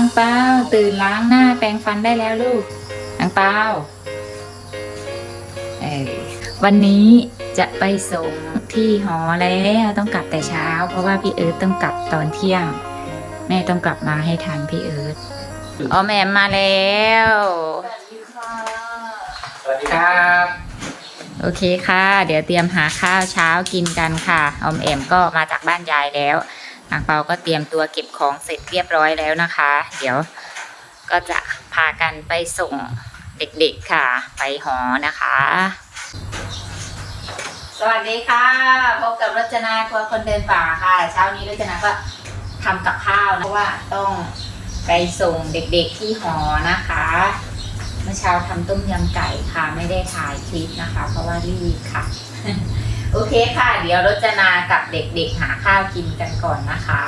อังเปาตื่นล้างหน้าแปรงฟันได้แล้วลูก อังเปาเออวันนี้จะไปส่งที่หอแล้วต้องกลับแต่เช้า เพราะว่าพี่เอิร์ธต้องกลับตอนเที่ยง แม่ต้องกลับมาให้ทันพี่เอิร์ธอ๋อแม่มาแล้วสวัสดีครับ โอเคค่ะ เดี๋ยวเตรียมหาข้าวเช้ากินกันค่ะออมแอมก็มาจากบ้านยายแล้ว อังเปาก็เตรียมตัวเก็บของเสร็จเรียบร้อยแล้วนะคะ เดี๋ยวก็จะพากันไปส่งเด็กๆค่ะ ไปหอนะคะ สวัสดีค่ะ พบกับรจนาครัวคนเดินป่าค่ะ เช้านี้รจนาก็ทำกับข้าวนะเพราะว่าต้องไปส่งเด็กๆที่หอนะคะ เมื่อเช้าทำต้มยำไก่ค่ะ ไม่ได้ถ่ายคลิปนะคะ เพราะว่ารีบค่ะ โอเคค่ะ เดี๋ยวรจนากับเด็กๆหาข้าวกินกันก่อนนะคะ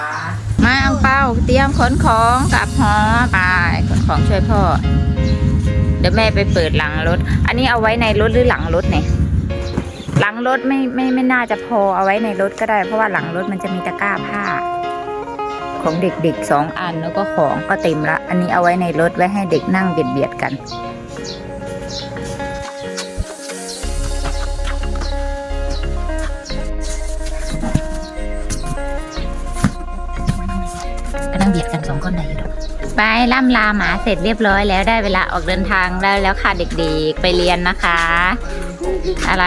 มาอังเป้าเตรียมขนของกลับหอไปขนของช่วยพ่อ เดี๋ยวแม่ไปเปิดหลังรถ อันนี้เอาไว้ในรถหรือหลังรถเนี่ยหลังรถไม่ไม่ไม่น่าจะพอเอาไว้ในรถก็ได้ เพราะว่าหลังรถมันจะมีตะกร้าผ้า ของเด็กๆสองอันแล้วก็ของก็เต็มละ อันนี้เอาไว้ในรถไว้ให้เด็กนั่งเบียดเบียดๆกัน ไปล่ำลาหมาเสร็จเรียบร้อยแล้วได้เวลาออกเดินทางได้แล้วค่ะเด็กๆไปเรียนนะคะ อะไร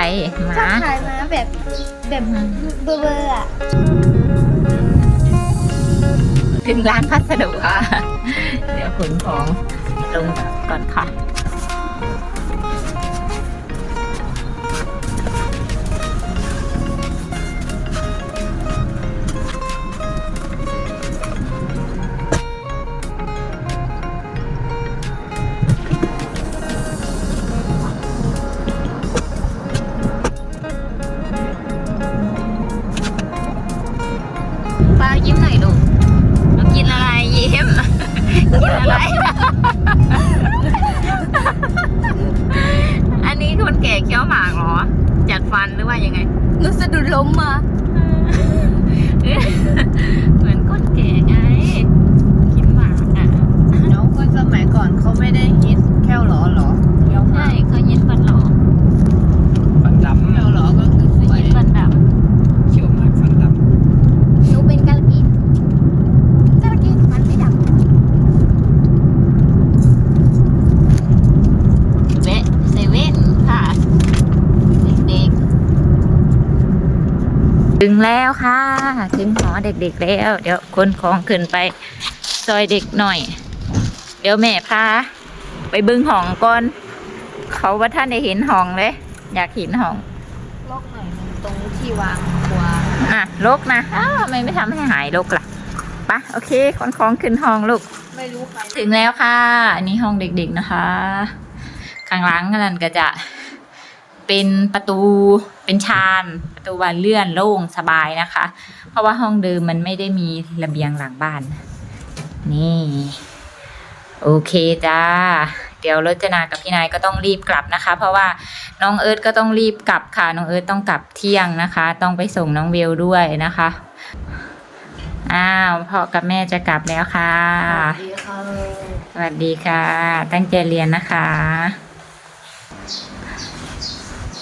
หชอมาบขายมาแบบแบบเบอร์เบอร์อะถึงร้านพัสดุค่ะ เดี๋ยวขนของลงก่อนค่ะ อะไรอันนี้คนแก่เคี้ยวหมากเหรอ จัดฟันหรือว่ายังไงหนูสะดุดล้มมาเหมือนคนแก่ไง กินหมากอะน้องคนสมัยก่อนเขาไม่ได้ฮิตแค่วหลอหรอแค่วห ใช่ มาก เขายินฟันหลอ ฟันด แค่วหลอก็คือส เขา วย ยินฟันดำเขี้ยวหมากฟันด หนูเป็นกาลกินกาลกินมันไม่ดังำเวะเซเว่นค่ะ เด็กๆ ถึงแล้วค่ะ ถึงหอเด็กๆแล้ว เดี๋ยวคนของขึ้นไปซอยเด็กหน่อย เดี๋ยวแม่พาไปเบึงห้องก่อน เขาว่าท่านได้เห็นห้องเลย อยากเห็นห้องลอกหน่อยนึงตรงที่วางครัวอะลกนะอ้าวทำไมไม่ทำให้หายลกล่ะไปะโอเคขนของขึ้นห้องลูก ไม่รู้ใครถึงแล้วค่ะ อันนี้ห้องเด็กๆนะคะ ข้างหล่างนั่นก็จะ เป็นประตูเป็นชานประตูบานเลื่อนโล่งสบายนะคะ เพราะว่าห้องเดิมมันไม่ได้มีระเบียงหลังบ้าน นี่ โอเคจ้า เดี๋ยวรจนากับพี่นายก็ต้องรีบกลับนะคะ เพราะว่าน้องเอิร์ธก็ต้องรีบกลับค่ะ น้องเอิร์ธต้องกลับเที่ยงนะคะ ต้องไปส่งน้องเบลด้วยนะคะ อ้าวพ่อกับแม่จะกลับแล้วค่ะดีค่ะสวัสดีค่ะ ตั้งใจเรียนนะคะ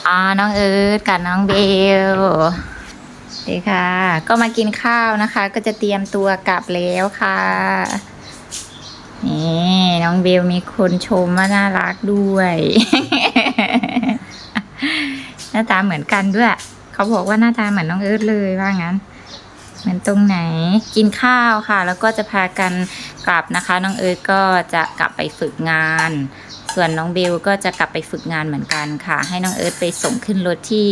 อ่าน้องเอิร์ธกับน้องเบลดีค่ะ ก็มากินข้าวนะคะ ก็จะเตรียมตัวกลับแล้วค่ะ นี่น้องเบลมีคนชมว่าน่ารักด้วย หน้าตาเหมือนกันด้วย เขาบอกว่าหน้าตาเหมือนน้องเอิร์ธเลยว่างั้นเหมือนตรงไหนกินข้าวค่ะ แล้วก็จะพากันกลับนะคะ น้องเอิร์ธก็จะกลับไปฝึกงาน ส่วนน้องเบลก็จะกลับไปฝึกงานเหมือนกันค่ะ ให้น้องเอิร์ธไปส่งขึ้นรถที่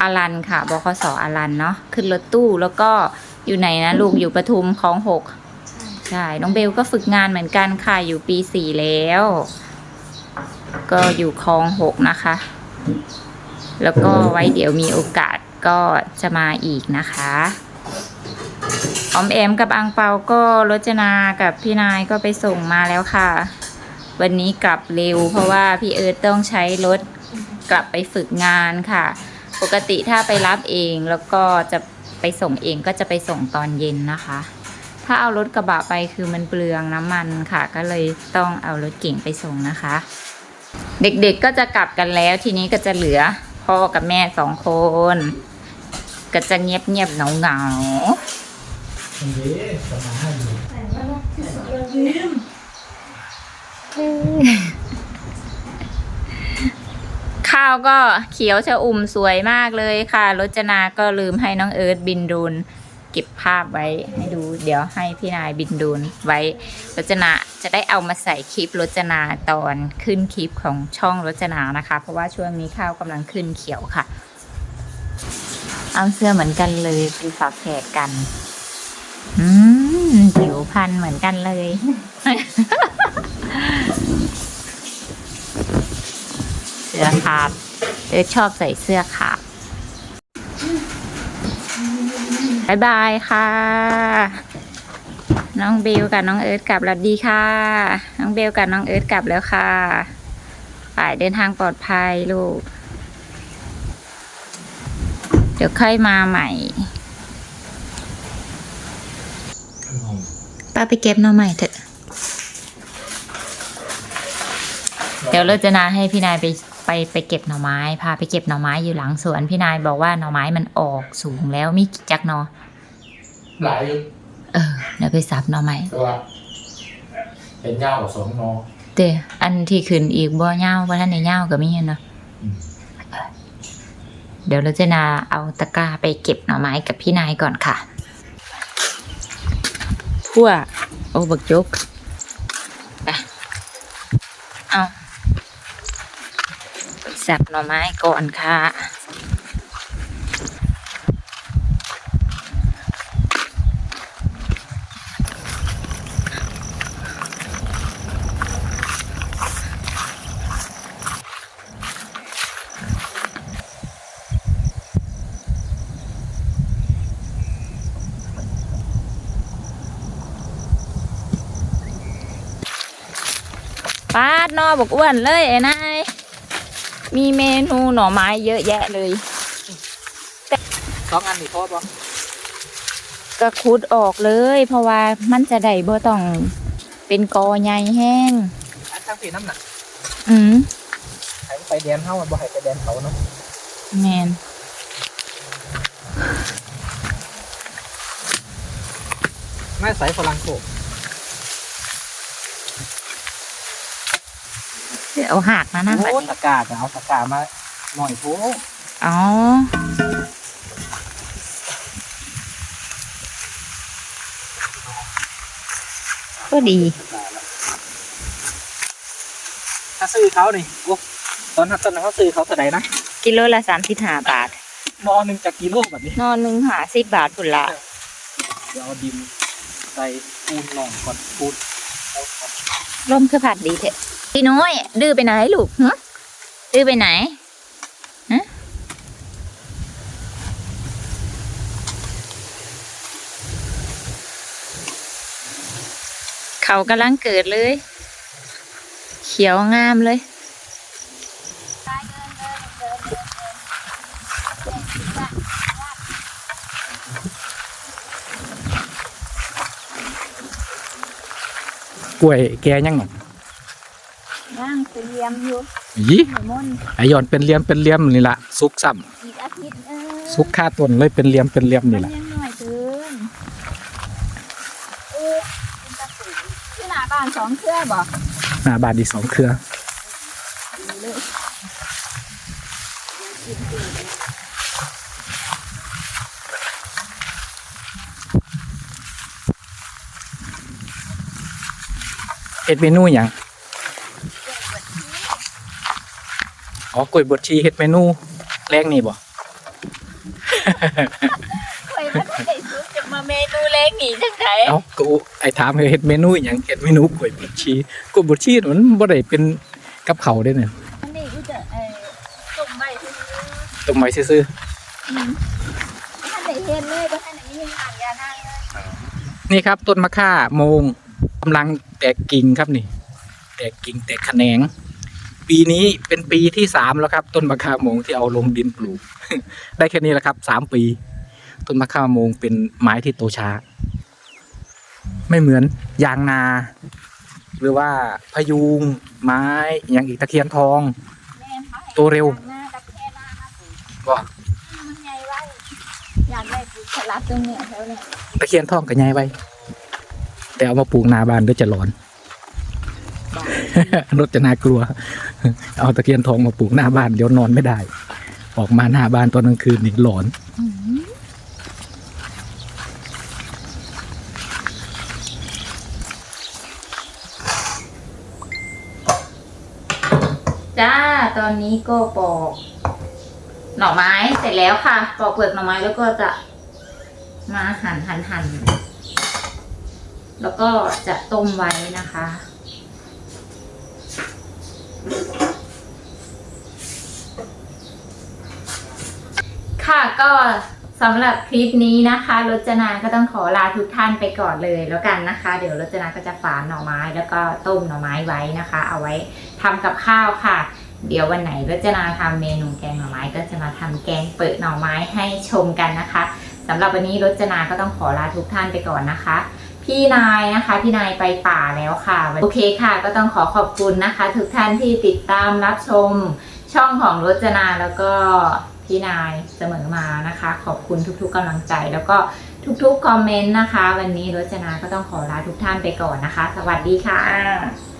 อารันค่ะบคสอารันเนาะขึ้นรถตู้แล้วก็อยู่ไหนนะลูกอยู่ปทุมคลองหกใช่น้องเบลก็ฝึกงานเหมือนกันค่ะอยู่ปีสี่แล้ว ก็อยู่คลองหกนะคะ แล้วก็ไว้เดี๋ยวมีโอกาสก็จะมาอีกนะคะออมแอมกับอังเปาก็รจนากับพี่นายก็ไปส่งมาแล้วค่ะ วันนี้กลับเร็ว เพราะว่าพี่เอิร์ธต้องใช้รถกลับไปฝึกงานค่ะ ปกติถ้าไปรับเองแล้วก็จะไปส่งเองก็จะไปส่งตอนเย็นนะคะ ถ้าเอารถกระบะไปคือมันเปลืองน้ำมันค่ะ ก็เลยต้องเอารถเก่งไปส่งนะคะ เด็กๆก็จะกลับกันแล้วทีนี้ก็จะเหลือพ่อกับแม่สองคน ก็จะเงียบเงียบๆเหงาเหงา ข้าวก็เขียวชะอุ่มสวยมากเลยค่ะรจนาก็ลืมให้น้องเอิร์ธบินดูนเก็บภาพไว้ให้ดู เดี๋ยวให้พี่นายบินดูนไว้รจนาจะได้เอามาใส่คลิปรจนาตอนขึ้นคลิปของช่องรจนานะคะ เพราะว่าช่วงนี้ข้าวกำลังขึ้นเขียวค่ะ เอาเสื้อเหมือนกันเลยคือฝากแขกกัน อืมผิวพันธุ์เหมือนกันเลย สื้อขาบเออชอบใส่เสื้อขาบบายบายค่ะ น้องเบลกับน้องเอิร์ธกลับแล้วดีค่ะ น้องเบลกับน้องเอิร์ธกลับแล้วค่ะไปเดินทางปลอดภัยลูก เดี๋ยวค่อยมาใหม่ป้าไปเก็บหน่อใหม่เถอะ เดี๋ยวเราจะนาให้พี่นายไป ไปไปเก็บหน่อไม้ พาไปเก็บหน่อไม้อยู่หลังสวน พี่นายบอกว่าหน่อไม้มันออกสูงแล้วมีกี่จักหนอหลายเออเดี๋ยวไปสับหน่อไม้ตัวเห็นยาวกว่าสองนอเตะอันที่ขึ้นอีกบ่เง่าบ่ท่านในเง่าก็มีเนาะอืมเดี๋ยวเราจะนาเอาตะกร้าไปเก็บหน่อไม้กับพี่นายก่อนค่ะ พั่วโอ้บักจกไปเอา สับหน่อไม้ก่อนค่ะปาดหนอบอกอ้วนเลยไอ้นาย มีเมนูหน่อไม้เยอะแยะเลยสองอันนี่พอปะก็คุดออกเลย เพราะว่ามันจะได้บ่ต้องเป็นกอใหญ่แห้ง อันทั้งสี่น้ำหนักอืมให้มันไปแดนเฮามันบ่ให้ไปแดนเขาเนาะแมนแม่ใส่ฝรั่งโขก เอาหักนะนะบัดโอ้นี้ตะกร้าจะเอาตะกร้ามาหน่อยโถอ๋อก็ดี ถ้าซื้อเขานี่โอ้ตอนนั้นตอนนั้นเขาซื้อเขาเท่าไหร่นะกิโลละสามสิบห้าบาท นอหนึ่งจากกิโลแบบนี้ นอนหนึ่งหาสิบบาทพุ่นละเดี๋ยวเอาดินใส่ปูนหน่องก่อนปูนปูนก่อนร่มคือผัดดีเถอะ พี่น้อยดื้อไปไหนลูกฮะดื้อไปไหนฮะเขากำลังเกิดเลย เขียวงามเลยกล้วยแกยังหนอ ย่างเตรียมอยู่ยี่หมูม่นไอยอนเป็นเหลี่ยมเป็นเหลี่ยมนี่ละซุกซ้อีกอาทิตย์เออำซุกค่าต้นเลยเป็นเหลี่ยมเป็นเหลี่ยมนี่มันละยังหน่อยเกินเออเป็นตะปูที่หน้าบ้านสองเครือบ่หน้าบานอีกสองเครือเฮ็ดเมนูหยัง อ๋อกล้วยบดชีเฮ็ดเมนูแรงนี่บ่เคยมาได้ซุปจะมาเมนูเล็กหนีจังไดเอ้าก็ไอ้ถามเฮ็ดเมนูหยังเฮ็ดเมนูกล้วยบดชีกล้วยบดชีมันบ่ได้เป็นกับเขาวเด้เนี่ยอันนี้กูจะเอ่อต้มใบซื้อต้มไว้ซื่อท่านไหนเห็นเลยบ่ท่านไหนมีหางยานางเลยๆนี่ครับต้นมะข่าโมงกำลังแตกกิ่งครับนี่ แตกกิ่งแตกแขนง ปีนี้เป็นปีที่สามแล้วครับ ต้นมะข่าโมงที่เอาลงดินปลูก ได้แค่นี้แหละครับสามปี ต้นมะข่าโมงเป็นไม้ที่โตช้า ไม่เหมือนยางนา หรือว่าพยุงไม้อย่างอีกตะเคียนทองแม่เขาให้โตเร็วหน้ากับแค่หน้ามาปลูกก็มันไงไว้อยากได้ปลูกสลัดตรงเนี้ยแถวเนี้ยตะเคียนทองก็ใหญ่ไว้ แต่เอามาปลูกหนาบ้านเดี๋ยวจะหลอน รถจะน่ากลัว เอาตะเคียนทองมาปลูกหน้าบ้านเดี๋ยวนอนไม่ได้ ออกมาหน้าบ้านตอนกลางคืนนี่หลอนจ้า ตอนนี้ก็ปอก หน่อไม้เสร็จแล้วค่ะ ปอกเปลือกหน่อไม้แล้วก็จะมาหั่นหั่นหั่นแล้วก็จะต้มไว้นะคะ ค่ะก็สำหรับคลิปนี้นะคะรจนาก็ต้องขอลาทุกท่านไปก่อนเลยแล้วกันนะคะ เดี๋ยวรจนาก็จะฝานหน่อไม้แล้วก็ต้มหน่อไม้ไว้นะคะ เอาไว้ทำกับข้าวค่ะ เดี๋ยววันไหนรจนาทำเมนูแกงหน่อไม้ก็จะมาทำแกงเปิดหน่อไม้ให้ชมกันนะคะสำหรับวันนี้รจนาก็ต้องขอลาทุกท่านไปก่อนนะคะ พี่นายนะคะ พี่นายไปป่าแล้วค่ะ โอเคค่ะ ก็ต้องขอขอบคุณนะคะ ทุกท่านที่ติดตามรับชมช่องของรจนาแล้วก็พี่นายเสมอมานะคะ ขอบคุณทุกๆกำลังใจ แล้วก็ทุกๆคอมเมนต์นะคะ วันนี้รจนาก็ต้องขอลาทุกท่านไปก่อนนะคะ สวัสดีค่ะ